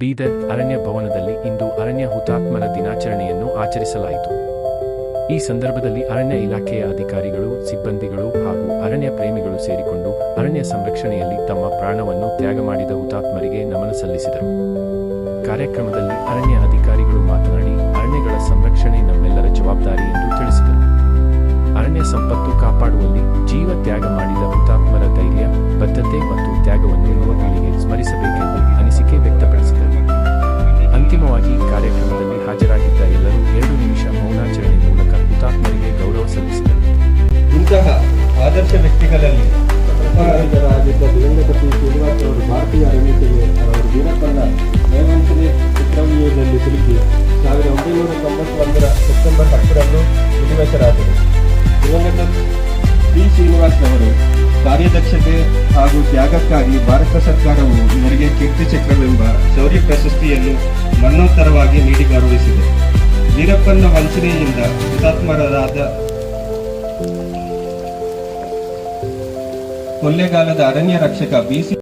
ಬೀದರ್ ಅರಣ್ಯ ಭವನದಲ್ಲಿ ಇಂದು ಅರಣ್ಯ ಹುತಾತ್ಮರ ದಿನಾಚರಣೆಯನ್ನು ಆಚರಿಸಲಾಯಿತು. ಈ ಸಂದರ್ಭದಲ್ಲಿ ಅರಣ್ಯ ಇಲಾಖೆಯ ಅಧಿಕಾರಿಗಳು, ಸಿಬ್ಬಂದಿಗಳು ಹಾಗೂ ಅರಣ್ಯ ಪ್ರೇಮಿಗಳು ಸೇರಿಕೊಂಡು ಅರಣ್ಯ ಸಂರಕ್ಷಣೆಯಲ್ಲಿ ತಮ್ಮ ಪ್ರಾಣವನ್ನು ತ್ಯಾಗ ಮಾಡಿದ ಹುತಾತ್ಮರಿಗೆ ನಮನ ಸಲ್ಲಿಸಿದರು. ಕಾರ್ಯಕ್ರಮದಲ್ಲಿ ಅರಣ್ಯ ಅಧಿಕಾರಿಗಳು ಮಾತನಾಡಿ, ಅರಣ್ಯಗಳ ಸಂರಕ್ಷಣೆ ನಮ್ಮೆಲ್ಲರ ಜವಾಬ್ದಾರಿ ಎಂದು ತಿಳಿಸಿದರು. ಅರಣ್ಯ ಸಂಪತ್ತು ಕಾಪಾಡುವಲ್ಲಿ ಜೀವ ತ್ಯಾಗ ಮಾಡಿದ ಆದರ್ಶ ವ್ಯಕ್ತಿಗಳಲ್ಲಿ. ರಾಜ್ಯದ ದಿವಂಗತ ಶ್ರೀನಿವಾಸ್ ಅವರು ಭಾರತೀಯ ಅರಣ್ಯತೆಗೆ ಅವರು ವೀರಪ್ಪನ ನಯವಂಚನೆ ಚಕ್ರವ್ಯೂಹದಲ್ಲಿ ಸಿಲುಕಿ ಸಾವಿರದ ಒಂಬೈನೂರ ತೊಂಬತ್ತೊಂದರ ಸೆಪ್ಟೆಂಬರ್ ಹತ್ತರಂದು ವಿಧಿವಶರಾದರು ದಿವಂಗತ ಪಿ ಶ್ರೀನಿವಾಸ್ ಅವರು ಕಾರ್ಯದಕ್ಷತೆ ಹಾಗೂ ತ್ಯಾಗಕ್ಕಾಗಿ ಭಾರತ ಸರ್ಕಾರವು ಇವರಿಗೆ ಕೀರ್ತಿ ಚಕ್ರವೆಂಬ ಶೌರ್ಯ ಪ್ರಶಸ್ತಿಯನ್ನು ಮರಣೋತ್ತರವಾಗಿ ನೀಡಿ ಗೌರವಿಸಿದೆ. ವೀರಪ್ಪನ ವಂಚನೆಯಿಂದ ಹುತಾತ್ಮರಾದ ಕೊಳ್ಳೇಗಾಲದ ಅರಣ್ಯ ರಕ್ಷಕ ಬಿಸಿ